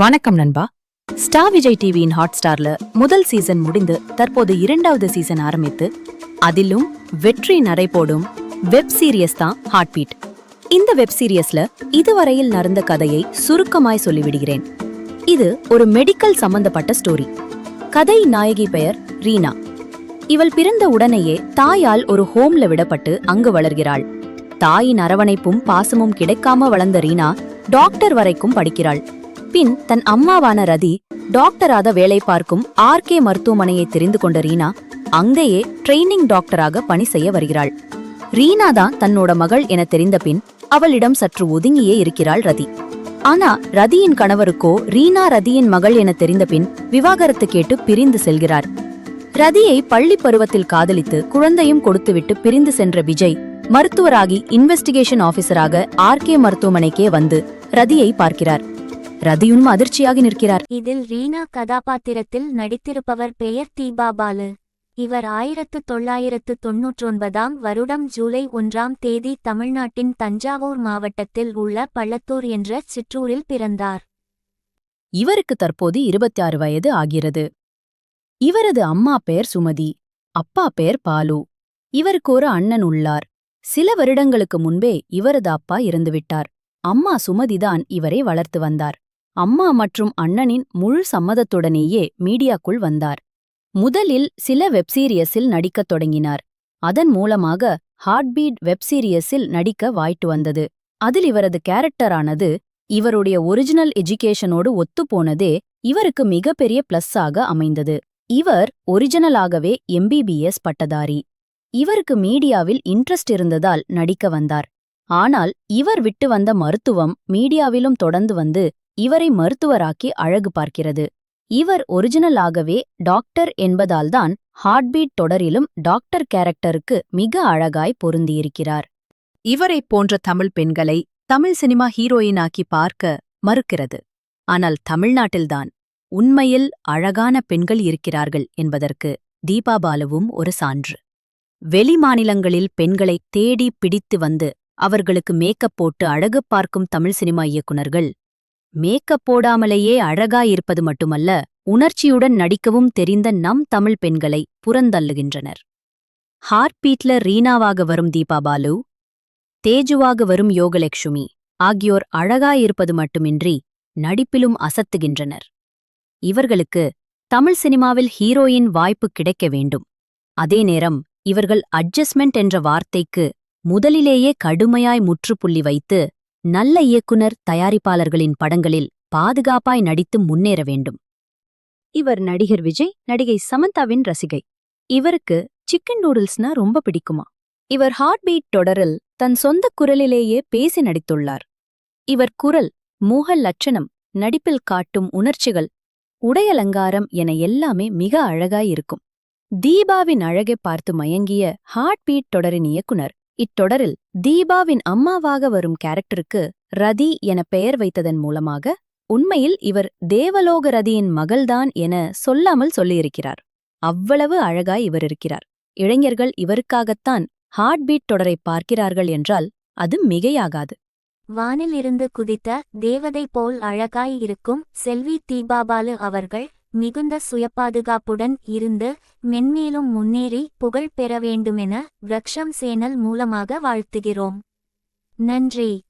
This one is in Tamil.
வணக்கம் நண்பா. ஸ்டார் விஜய் டிவியின் ஹாட் ஸ்டார்ல முதல் சீசன் முடிந்து தற்போது இரண்டாவது சீசன் ஆரம்பித்து அதிலும் வெற்றி நடைபோடும் வெப் சீரியஸ் தான் ஹார்ட் பீட் இந்த வெப் சீரியஸ்ல இதுவரையில் நடந்த கதையை சுருக்கமாய் சொல்லிவிடுகிறேன். இது ஒரு மெடிக்கல் சம்பந்தப்பட்ட ஸ்டோரி. கதை நாயகி பெயர் ரீனா. இவள் பிறந்த உடனேயே தாயால் ஒரு ஹோம்ல விடப்பட்டு அங்கு வளர்கிறாள். தாயின் அரவணைப்பும் பாசமும் கிடைக்காம வளர்ந்த ரீனா டாக்டர் வரைக்கும் படிக்கிறாள். பின் தன் அம்மாவான ரதி டாக்டராக வேலை பார்க்கும் ஆர்கே மருத்துவமனையை தெரிந்து கொண்ட ரீனா அங்கேயே ட்ரெய்னிங் டாக்டராக பணி செய்ய வருகிறாள். ரீனா தான் தன்னோட மகள் என தெரிந்த பின் அவளிடம் சற்று ஒதுங்கியே இருக்கிறாள் ரதி. ஆனா ரதியின் கணவருக்கோ ரீனா ரதியின் மகள் என தெரிந்த பின் விவாகரத்து கேட்டு பிரிந்து செல்கிறார். ரதியை பள்ளி பருவத்தில் காதலித்து குழந்தையும் கொடுத்துவிட்டு பிரிந்து சென்ற விஜய் மருத்துவராகி இன்வெஸ்டிகேஷன் ஆபீசராக ஆர்கே மருத்துவமனைக்கே வந்து ரதியை பார்க்கிறார். ரதியும் அதிர்ச்சியாகி நிற்கிறார். இதில் ரீனா கதாபாத்திரத்தில் நடித்திருப்பவர் பெயர் தீபா பாலு. இவர் ஆயிரத்து தொள்ளாயிரத்து தொன்னூற்றொன்பதாம் வருடம் ஜூலை ஒன்றாம் தேதி தமிழ்நாட்டின் தஞ்சாவூர் மாவட்டத்தில் உள்ள பள்ளத்தூர் என்ற சிற்றூரில் பிறந்தார். இவருக்கு தற்போது இருபத்தி ஆறு வயது ஆகிறது. இவரது அம்மா பெயர் சுமதி அப்பா பெயர் பாலு. இவருக்கு ஒரு அண்ணன் உள்ளார். சில வருடங்களுக்கு முன்பே இவரது அப்பா இறந்துவிட்டார். அம்மா சுமதிதான் இவரை வளர்த்து வந்தார். அம்மா மற்றும் அண்ணனின் முழு சம்மதத்துடனேயே மீடியாக்குள் வந்தார். முதலில் சில வெப்சீரியஸில் நடிக்கத் தொடங்கினார். அதன் மூலமாக ஹார்ட்பீட் வெப்சீரியஸில் நடிக்க வாய்ட்டு வந்தது. அதில் இவரது கேரக்டரானது இவருடைய ஒரிஜினல் எஜுகேஷனோடு ஒத்துப்போனதே இவருக்கு மிகப்பெரிய பிளஸ்ஸாக அமைந்தது. இவர் ஒரிஜினலாகவே எம்பிபிஎஸ் பட்டதாரி. இவருக்கு மீடியாவில் இன்ட்ரெஸ்ட் இருந்ததால் நடிக்க வந்தார். ஆனால் இவர் விட்டு வந்த மருத்துவம் மீடியாவிலும் தொடர்ந்து வந்து இவரை மருத்துவராக்கி அழகு பார்க்கிறது. இவர் ஒரிஜினலாகவே டாக்டர் என்பதால்தான் ஹார்ட்பீட் தொடரிலும் டாக்டர் கேரக்டருக்கு மிக அழகாய் பொருந்தியிருக்கிறார். இவரைப் போன்ற தமிழ் பெண்களை தமிழ் சினிமா ஹீரோயினாக்கி பார்க்க மறுக்கிறது. ஆனால் தமிழ்நாட்டில்தான் உண்மையில் அழகான பெண்கள் இருக்கிறார்கள் என்பதற்கு தீபாபாலுவும் ஒரு சான்று. வெளி மாநிலங்களில் பெண்களை தேடி பிடித்து வந்து அவர்களுக்கு மேக்கப் போட்டு அழகு பார்க்கும் தமிழ் சினிமா இயக்குனர்கள் மேக்கப் போடாமலேயே அழகாயிருப்பது மட்டுமல்ல உணர்ச்சியுடன் நடிக்கவும் தெரிந்த நம் தமிழ் பெண்களை புறந்தள்ளுகின்றனர். ஹார்ட்பீட்ல ரீனாவாக வரும் தீபாபாலு தேஜுவாக வரும் யோகலட்சுமி ஆகியோர் அழகாயிருப்பது மட்டுமின்றி நடிப்பிலும் அசத்துகின்றனர். இவர்களுக்கு தமிழ் சினிமாவில் ஹீரோயின் வாய்ப்பு கிடைக்க வேண்டும். அதே நேரம் இவர்கள் அட்ஜஸ்ட்மெண்ட் என்ற வார்த்தைக்கு முதலிலேயே கடுமையாய் முற்றுப்புள்ளி வைத்து நல்ல இயக்குனர் தயாரிப்பாளர்களின் படங்களில் பாதுகாப்பாய் நடித்து முன்னேற வேண்டும். இவர் நடிகர் விஜய் நடிகை சமந்தாவின் ரசிகை. இவருக்கு சிக்கன் நூடுல்ஸ்னா ரொம்ப பிடிக்குமா? இவர் ஹார்ட் பீட் தொடரில் தன் சொந்த குரலிலேயே பேசி நடித்துள்ளார். இவர் குரல் மூக லட்சணம் நடிப்பில் காட்டும் உணர்ச்சிகள் உடையலங்காரம் என எல்லாமே மிக அழகாயிருக்கும் தீபாவின் அழகை பார்த்து மயங்கிய ஹார்ட் பீட் தொடரின் இயக்குனர். இத்தொடரில் தீபாவின் அம்மாவாக வரும் கேரக்டருக்கு ரதி என பெயர் வைத்ததன் மூலமாக உண்மையில் இவர் தேவலோக ரதியின் மகள்தான் என சொல்லாமல் சொல்லியிருக்கிறார். அவ்வளவு அழகாய் இவர் இருக்கிறார். இளைஞர்கள் இவருக்காகத்தான் ஹார்ட்பீட் தொடரை பார்க்கிறார்கள் என்றால் அது மிகையாகாது. வானிலிருந்து குதித்த தேவதை போல் அழகாய் இருக்கும் செல்வி தீபாபாலு அவர்கள் மிகுந்த சுயப்பாதுகாப்புடன் இருந்து மென்மேலும் முன்னேறி புகழ் பெற வேண்டுமென விரக்ஷம் சேனல் மூலமாக வாழ்த்துகிறோம். நன்றி.